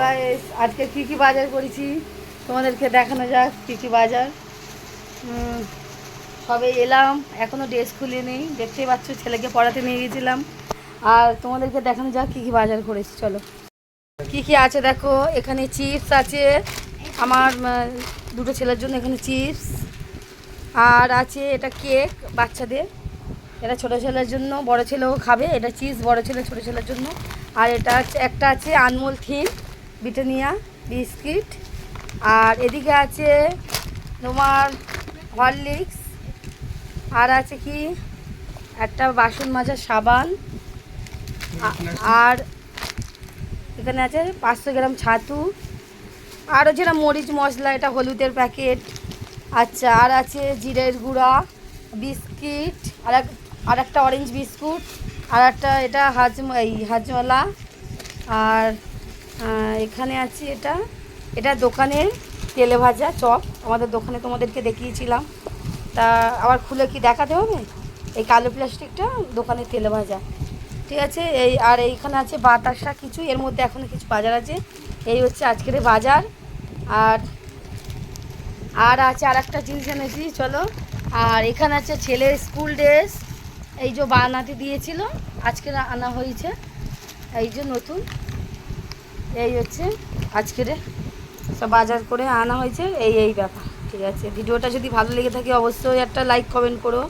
Guys আজকে কী কী বাজার করেছি? তোমাদেরকে দেখানো যাক কী কী বাজার। সবে এলাম এখনও ড্রেস খুলিনি দেখতেই পাচ্ছ, ছেলেকে পড়াতে নিয়ে গেছিলাম। আর তোমাদেরকে দেখানো যাক কী কী বাজার করেছি, চলো। কী কী আছে দেখো, এখানে চিপস আছে। আমার দুটো ছেলের জন্য এখানে চিপস। আর আছে এটা কেক বাচ্চাদের। এটা ছোটো ছেলের জন্য, বড় ছেলেও খাবে। এটা চিজ বড় ছেলে ছোটো ছেলের জন্য। আর এটা একটা আছে আনমোল থিম। Britannia biscuit. আর এদিকে আছে তোমার হরলিক্স। আর আছে কি? একটা বাসন মাজার সাবান। আর এখানে আছে পাঁচশো গ্রাম ছাতু। আরও যেটা মরিচ মশলা, এটা হলুদের প্যাকেট। আচ্ছা আর আছে জিরের গুঁড়া, বিস্কিট, আর এক, আর একটা অরেঞ্জ বিস্কুট, আর একটা এটা হাজম, এই হাজমালা। আর এখানে আছে এটা। এটা দোকানের তেলে ভাজা চপ। আমাদের দোকানে তোমাদেরকে দেখিয়েছিলাম। তা আবার খুলে কি দেখাতে হবে? এই কালো প্লাস্টিকটা দোকানের তেলে ভাজা। ঠিক আছে? এই, আর এইখানে আছে বাতাসা কিছু। এর মধ্যে এখনও কিছু বাজার আছে। এই হচ্ছে আজকের বাজার। আর আর আছে আর একটা জিনিস এনেছি, চলো। আর এখানে আছে ছেলের স্কুল ড্রেস। এই যে বানাতে দিয়েছিল। আজকে আনা হয়েছে। এই যে নতুন। এই হচ্ছে আজকের সব বাজার করে আনা হয়েছে, এই এই ব্যাপার। ঠিক আছে। ভিডিওটা যদি ভালো লেগে থাকে, অবশ্যই একটা লাইক কমেন্ট করো।